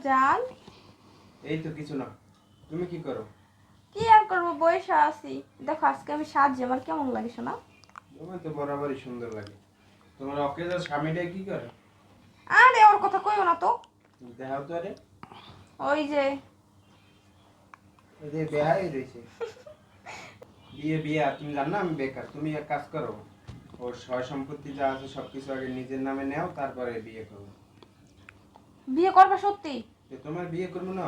জান? এই তো কিছু না। তুমি কি করো? কি আর করব? বয়সে আছি। দেখো আজকে আমি সাজছি। আমার কেমন লাগে শোনা? তোমার তো বরাবরই সুন্দর লাগে। তোমার স্বামীটা কি করে? আরে ওর কথা কইও না তো। দেখাও তো আরে। ওই যে। ওই যে বেহাই রয়েছে। বিয়ে বিয়ে। তুমি জানো না আমি বেকার। তুমি এক কাজ করো। ওর সয় সম্পত্তি যা আছে সবকিছু আগে নিজের নামে নাও তারপরে বিয়ে করো। বিয়ে করবা সত্যি? তোমার বিয়ে করব না।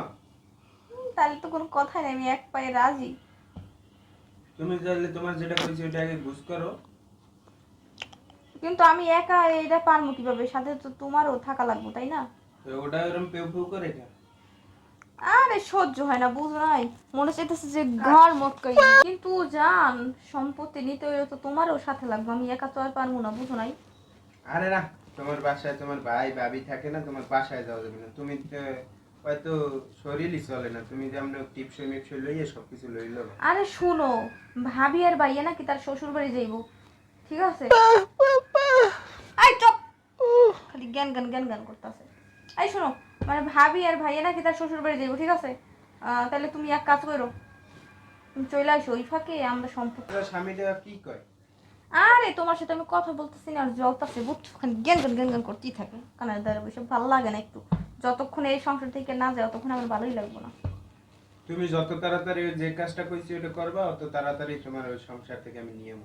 তাহলে তো কোনো কথাই নেই আমি এক পায়ে রাজি। তুমি তাহলে তোমার যেটা করেছি ওটা আগে বুঝ করো। কিন্তু আমি একা এটা পারব কীভাবে? সাথে তো তোমারও থাকা লাগবে তাই না? ওটা ওরকম পেউ পেউ করে এটা আরে সহ্য হয় না বুঝ নাই। মনে চাইতেছে যে ঘর মটকাই কিন্তু জান সম্পত্তি নিতে হইলে তো তোমারও সাথে লাগবে আমি একা তো আর পারব না বুঝো নাই। আরে না তোমার বাসায় তোমার ভাই ভাবি থাকে না তোমার বাসায় যাওয়া যাবে না। তুমি হয়তো শরীরই চলে না তুমি যেমন টিপসই মিপসই লইয়ে সব কিছু লই লো আরে শুনো ভাবি আর ভাইয়া নাকি তার শ্বশুর বাড়ি যাইব। ঠিক আছে? আই চুপ! খালি জ্ঞান গান জ্ঞান জ্ঞান করতেছে। এই শোনো মানে ভাবি আর ভাইয়া নাকি তার শ্বশুর বাড়ি যাইব ঠিক আছে? তাহলে তুমি এক কাজ করো তুমি চলে আসো ওই ফাঁকে আমরা সম্পর্ক তোমার স্বামীটা কি কয়? আরে তোমার সাথে আমি কথা বলতেছি না আর জলতাছে বুঝছ জ্ঞান জ্ঞান জ্ঞান করতেই থাকে। কানের দ্বারা বসে ভালো লাগে না একটু। যতক্ষণ এই সংসার থেকে না যায় ততক্ষণ আমার ভালোই লাগবে না। তুমি যত তাড়াতাড়ি ওই যে কাজটা কইছি ওটা করবা অত তাড়াতাড়ি তোমার ওই সংসার থেকে আমি নিয়ে।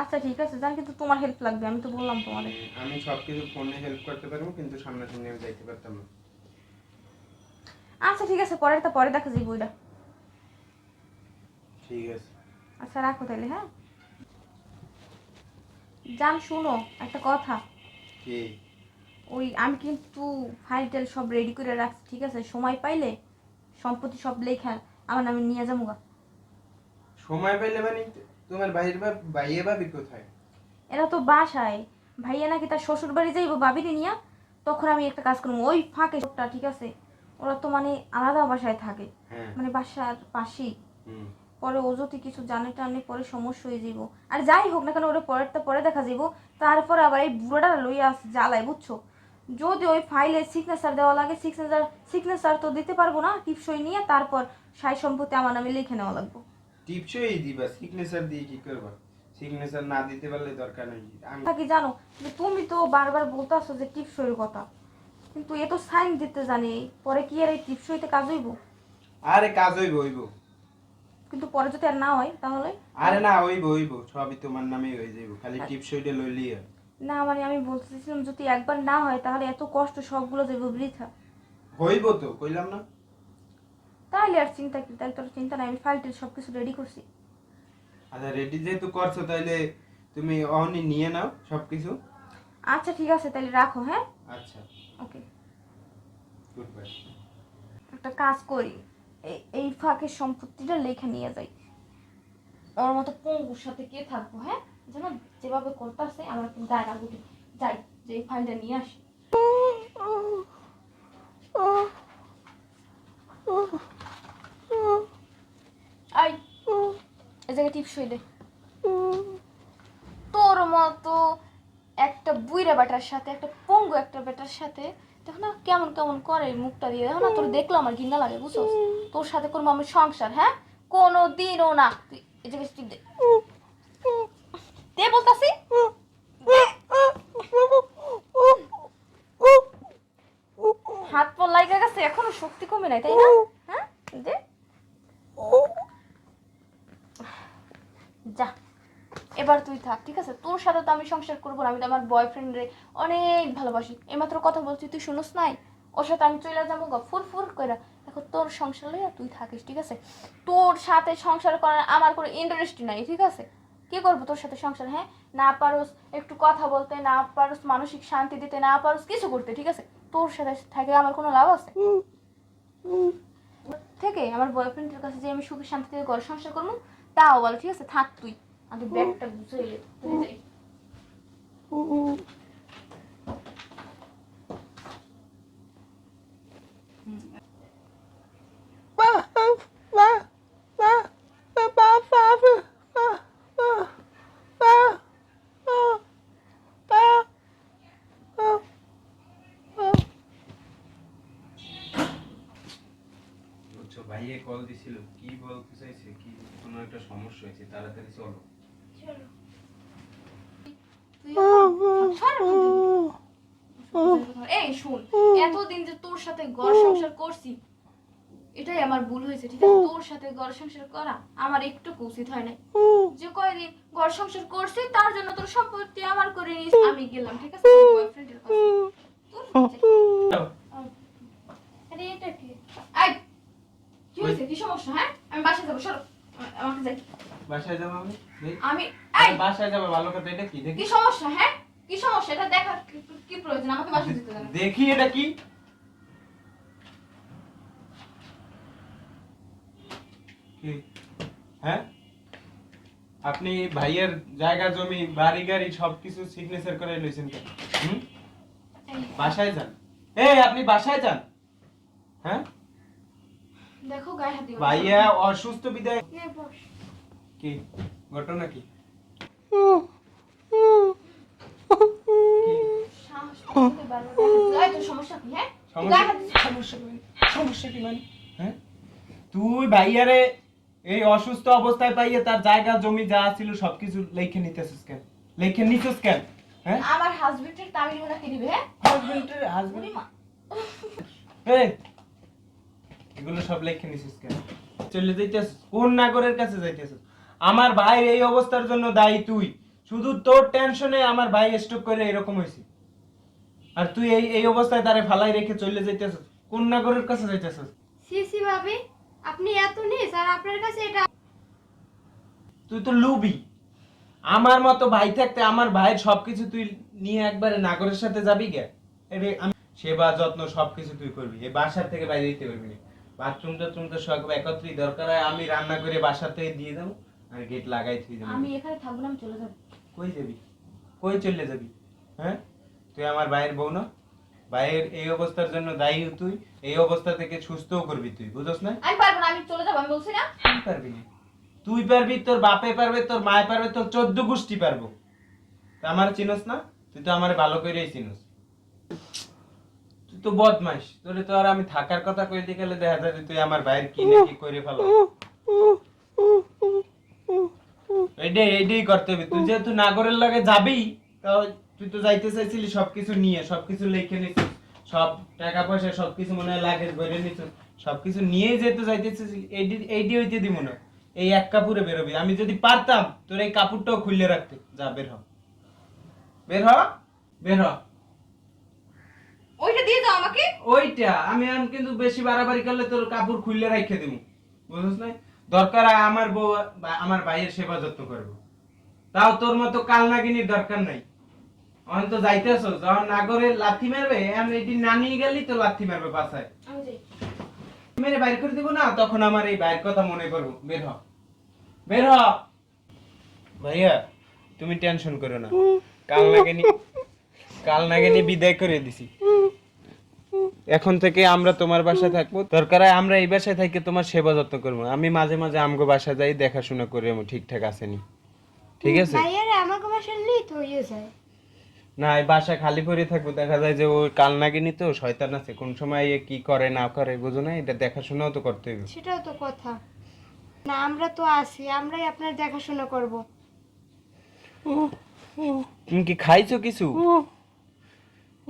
আচ্ছা ঠিক আছে জান কিন্তু তোমার হেল্প লাগবে আমি তো বললাম তোমাদের। আমি সব কিছু ফোনে হেল্প করতে পারব কিন্তু সামনাসামনি আমি যাইতে পারতাম না। আচ্ছা ঠিক আছে পরেরটা পরে দেখা যাই বইটা ঠিক আছে। আচ্ছা রাখো তাহলে হ্যাঁ? জান শুনো একটা কথা। কি? ওই আমি কিন্তু ফাইল টাইল সব রেডি করে রাখছি ঠিক আছে? সময় পাইলে সম্পত্তি সব লেখা আমার নামে নিয়ে যাব গা। সময় পাইলে মানে তোমার ভাইয়ের বা ভাইয়ে ভাবি কোথায়? এরা তো বাসায়। ভাইয়া নাকি তার শ্বশুর বাড়ি যাইবো বাবিরে নিয়ে তখন আমি একটা কাজ করব। ওই ফাঁকে সবটা ঠিক আছে? ওরা তো মানে আলাদা বাসায় থাকে। হ্যাঁ। মানে বাসার পাশেই। পরে ও যদি কিছু জানে টানে পরে সমস্যা হয়ে যাইব। আর যাই হোক না কেন ওরা পরেরটা পরে দেখা যাইব। তারপরে আবার এই বুড়োটা লইয়া আস জ্বালায় বুঝছ? যদি ওই ফাইলে সিগনেচার দেওয়া লাগে সিগনেচার সিগনেচার তো দিতে পারব না টিপসই নিয়ে তারপর সাই সম্পত্তি আমার নামে লিখে নেওয়া লাগবে। টিপসই দিবা সিগনেচার দিয়ে কি করবা? সিগনেচার না দিতে পারলে দরকার নেই। আমি কি জানো? যে তুমি তো বারবার বলতেছো যে টিপসইয়ের কথা। কিন্তু এ তো সাইন দিতে জানি পরে কি আর এই টিপসইতে কাজ হইব? আরে কাজ হইব হইব। কিন্তু পরে যদি আর না হয় তাহলে? আরে না হইব হইব সবই তোমার নামেই হয়ে যাইব খালি টিপসইটা লইলি আর। না মানে আমি বলতেছিলাম যদি একবার না হয় তাহলে এত কষ্ট সবগুলো যাইব বৃথা। হইব তো কইলাম না। তাহলে আর চিন্তা কি তাহলে তোর চিন্তা নাই আমি ফাইল টিল সব কিছু রেডি করছি। আচ্ছা রেডি যেহেতু করছ তাহলে তুমি অহনি নিয়ে নাও সবকিছু। আচ্ছা ঠিক আছে তাহলে রাখো হ্যাঁ? আচ্ছা। ওকে গুড বাই একটা কাজ করি। এই ফাঁকের সম্পত্তিটা লেখা নিয়ে যাই। ওর মতো পঙ্গুর সাথে কে থাকব হ্যাঁ? যেন যেভাবে করতেছে, আমার কিন্তু গায়ে রাগ উঠে যাই, যে এই ফাইলটা নিয়ে আসি। আই, এ জায়গায় টিপস হয়ে দে। তোর মতো একটা বুইরা বেটার সাথে, একটা পঙ্গু একটা বেটার সাথে দেখো না? কেমন কেমন করে মুখটা দিয়ে? দেখো না, তোর দেখল আমার ঘিন্না লাগে, বুঝছ? তোর সাথে করব আমি সংসার হ্যাঁ? কোনো দিনও না। তুই দে। দে হাত পর লাগা গেছে, এখনও শক্তি কমে নাই, তাই না হ্যাঁ দে যা এবার তুই থাক, ঠিক আছে? তোর সাথে তো আমি সংসার করব না, আমি তো আমার বয়ফ্রেন্ডে অনেক ভালোবাসি। এইমাত্র কথা বলছি, তুই শুনোস নাই? ওর সাথে আমি চলে যাব গা, ফুর ফুর করে দেখো তোর সংসার লইয়া তুই থাকিস, ঠিক আছে? তোর সাথে সংসার করার আমার কোনো ইন্টারেস্ট নাই, ঠিক আছে? কি করব তোর সাথে সংসার হ্যাঁ? না পারোস একটু কথা বলতে, না পারোস মানসিক শান্তি দিতে, না পারোস কিছু করতে, ঠিক আছে? তোর সাথে থাকে আমার কোনো লাভ আছে? থেকে আমার বয়ফ্রেন্ডের কাছে যে আমি সুখে শান্তিতে ঘর সংসার করব, তাও বলো, ঠিক আছে? থাক তুই। আমি ব্যাগটা গুছিয়ে তুলে যাই। ভাইয়ে কল দিছিল। কি বলতে চাইছে? কি কোনো একটা সমস্যা হয়েছে? তাড়াতাড়ি চলো। এই শুন, এতদিন যে তোর সাথে ঘর সংসার করছি, এটাই আমার ভুল হয়েছে, ঠিক আছে? তোর সাথে ঘর সংসার করা আমার একটু উচিত হয় নাই। যে কয়দিন ঘর সংসার করছি, তার জন্য তোর সম্পত্তি আমার করে নিস আমি গেলাম, ঠিক আছে? বয়ফ্রেন্ডের কাছে তোর আরে এটা কি আই কি হয়েছে কি সমস্যা হ্যাঁ আমি বাসায় যাব সরো আ- আমাকে যাই বাসায় যাব আমি? আমি এই! বাসায় যাব ভালো কথা এটা কি দেখি? কি সমস্যা হ্যাঁ? কি সমস্যা? এটা দেখার কি- প্রয়োজন? আমাকে বাসায় যেতে দেন দেখি এটা কি? কি? হ্যাঁ? আপনি ভাইয়ের জায়গা জমি বাড়ি গাড়ি সবকিছু সিগনেচার করে লইছেন কেন? হুম? বাসায় যান। এই আপনি বাসায় যান। হ্যাঁ? দেখো গায়ে হাত দিও ভাইয়া অসুস্থ বিদায়। নে বস। কি? ঘটনা কি? সমস্যা হ্যাঁ? সমস্যা? কি? মানে? হ্যাঁ? তুই ভাইয়ারে এই অসুস্থ অবস্থায় পাইয়ে তার জায়গা জমি যা ছিল সবকিছু লেখে নিতেছিস কেন? লেখে নিছিস কেন? হ্যাঁ? আমার হাজবেন্ডের তামিল মোনা কে দিবে হ্যাঁ হাজবেন্ডের হাজবেন্ড মা। এই এগুলো সব লেখে নিছিস কেন? চলে যাইতেছিস কোন নাগরের কাছে যাইতেছিস? আমার ভাইয়ের এই অবস্থার জন্য দায়ী তুই। শুধু তোর টেনশনে আমার ভাই স্টক করে এরকম হয়েছে। আর তুই এই এই অবস্থায় তারে ফালাই রেখে চলে যাইতেছিস কোন নাগরের কাছে যাইতেছিস। সিসি ভাবি আপনি এত নিস আর আপনার কাছে এটা তুই তো লুবি। আমার মতো ভাই থাকতে আমার ভাইয়ের সবকিছু তুই নিয়ে একবারে নাগরের সাথে যাবি গে। এরে আমি সেবা যত্ন সবকিছু তুই করবি। এই বাসার থেকে বাইরে দিতে পারবি না। বাথরুম টাথরুম তো সব একত্রই দরকার হয়। আমি রান্না করে বাসাতে দিয়ে দেবো। আর গেট লাগাই তুই আমি এখানে থাকব না আমি চলে যাব। কই যাবি? কই চলে যাবি? হ্যাঁ? তুই আমার ভাইয়ের বউ না? ভাইয়ের এই অবস্থার জন্য দায়ী তুই এই অবস্থা থেকে সুস্থও করবি তুই বুঝছ না? আমি পারব না আমি চলে যাব আমি বলছি না। তুই পারবি না। তুই পারবি তোর বাপে পারবে তোর মায়ে পারবে তোর চোদ্দ গোষ্ঠী পারব। তা আমার চিনস না? তুই তো আমার ভালো করেই চিনস। তুই তো বদমাইশ। তোরে তো আর আমি থাকার কথা কইতে গেলে দেখা যায় যে তুই আমার ভাইয়ের কি না কি করে ফেলো এইটাই এইটাই করতে হবে। তুই যেহেতু নাগরের লগে যাবি তাও তুই তো যাইতে চাইছিলি সবকিছু নিয়ে সবকিছু লিখে নিছিস। সব টাকা পয়সা সবকিছু মনে হয় লাগেজ ভরে নিছিস। সবকিছু নিয়ে যেহেতু যাইতে চাইছিলি এইটি হইতে দিব না। এই এক কাপড়ে বেরোবি আমি যদি পারতাম তোর এই কাপড়টাও খুললে রাখতে। যা বের হ। বের হ? বের হ। ওইটা দিয়ে দাও আমাকে। ওইটা আমি এখন কিন্তু বেশি বাড়াবাড়ি করলে তোর কাপড় খুললে রাখে দিব বুঝছ না দরকার আমার বউ আমার ভাইয়ের সেবা যত্ন করব। তাও তোর মতো কালনাগিনীর দরকার নাই। অন তো যাইতেছ যখন নাগরে লাথি মারবে এখন এটি না নিয়ে গেলি তো লাথি মারবে বাসায়। মেরে বাইর করে দিব না তখন আমার এই বাইরের কথা মনে করব বের হ। বের হ। ভাইয়া তুমি টেনশন করো না। কাল নাগিনী কাল নাগিনী বিদায় করে দিছি। এখন থেকে আমরা তোমার বাসায় থাকব। দরকার হয় আমরা এই বাসায় থেকে তোমার সেবা যত্ন করব। আমি মাঝে মাঝে আমগো বাসায় যাই দেখাশোনা করে আমি ঠিকঠাক আসেনি। ঠিক আছে? ভাইয়ারে আমাকে বাসা নিলেই তো হয়ে যায়। না এই বাসা খালি পড়ে থাকব। দেখা যায় যে ও কাল নাগিনী তো শয়তান আছে। কোন সময় এ কি করে না করে বুঝো না এটা দেখাশোনাও তো করতে হবে। সেটাও তো কথা। না আমরা তো আছি আমরাই আপনার দেখাশোনা করব। তুমি কি খাইছো কিছু?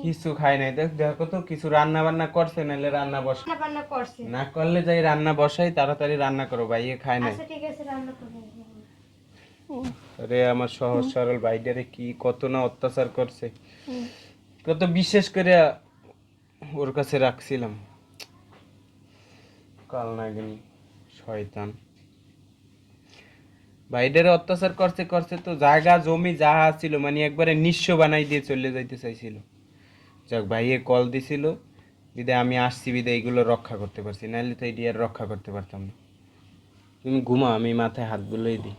কিছু খাই নাই। দেখ দেখো তো কিছু রান্না বান্না করছে নাহলে রান্না বসে রান্না বান্না করছে। না করলে যাই রান্না বসাই তাড়াতাড়ি রান্না করো ভাইয়ে খায় নাই। আচ্ছা ঠিক আছে রান্না করব আরে আমার সহজ সরল ভাইটারে কি কত না অত্যাচার করছে। কত বিশেষ করে ওর কাছে রাখছিলাম। কাল নাগিনী শয়তান। ভাইটারে অত্যাচার করছে করছে তো জায়গা জমি যা ছিল মানে একবারে নিঃস্ব বানাই দিয়ে চলে যাইতে চাইছিল। যাক, ভাইয়ে কল দিছিল বিদায় আমি আসছি বিদে এইগুলো রক্ষা করতে পারছি নাহলে তো এটি আর রক্ষা করতে পারতাম না। তুমি ঘুমা আমি মাথায় হাত দিই।